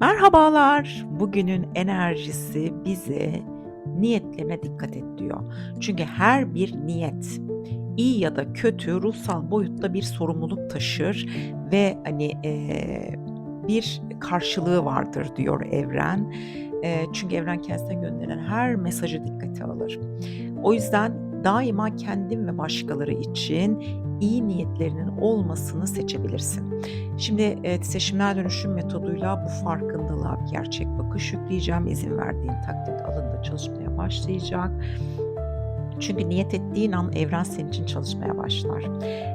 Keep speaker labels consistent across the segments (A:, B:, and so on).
A: Merhabalar. Bugünün enerjisi bize niyetlerine dikkat et diyor. Çünkü her bir niyet iyi ya da kötü ruhsal boyutta bir sorumluluk taşır ve hani eee, bir karşılığı vardır diyor evren. Eee, çünkü evren kendisine gönderen her mesajı dikkate alır. O yüzden daima kendin ve başkaları için iyi niyetlerinin olmasını seçebilirsin. Şimdi e, titreşimler dönüşüm metoduyla bu farkındalığa gerçek bakış yükleyeceğim. İzin verdiğin takdirde alanında çalışmaya başlayacak. Çünkü niyet ettiğin an evren senin için çalışmaya başlar.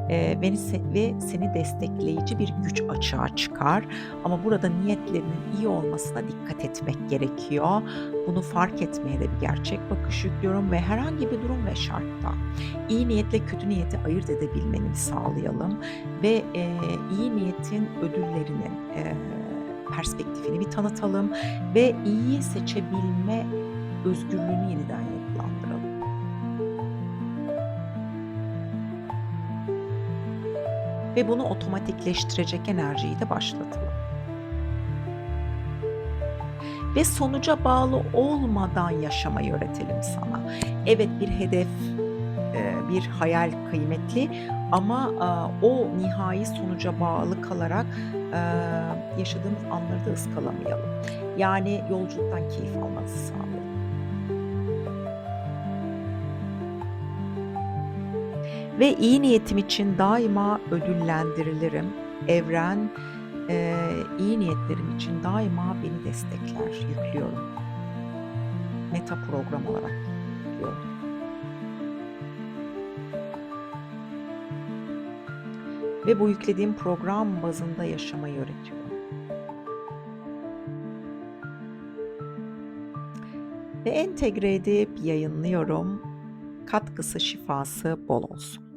A: Ee, ve, ve seni destekleyici bir güç açığa çıkar. Ama burada niyetlerinin iyi olmasına dikkat etmek gerekiyor. Bunu fark etmeye de bir gerçek bakış yüklüyorum ve herhangi bir durum ve şartta iyi niyetle kötü niyeti ayırt edebilmeni sağlayalım ve e, iyi niyetin ödüllerinin e, perspektifini bir tanıtalım ve iyiyi seçebilme özgürlüğünü yeniden yapılandıralım. Ve bunu otomatikleştirecek enerjiyi de başlatalım. Ve sonuca bağlı olmadan yaşamayı öğretelim sana. Evet bir hedef, e, bir hayal kıymetli ama e, o nihai sonuca bağlı kalarak e, yaşadığımız anları da ıskalamayalım. Yani yolculuktan keyif almanızı sağlayalım. Ve iyi niyetim için daima ödüllendirilirim. Evren e, iyi niyetlerim için daima beni destekler, yüklüyorum. Meta program olarak yüklüyorum. Ve bu yüklediğim program bazında yaşamayı öğretiyorum. Ve entegre edip yayınlıyorum. Katkısı şifası bol olsun.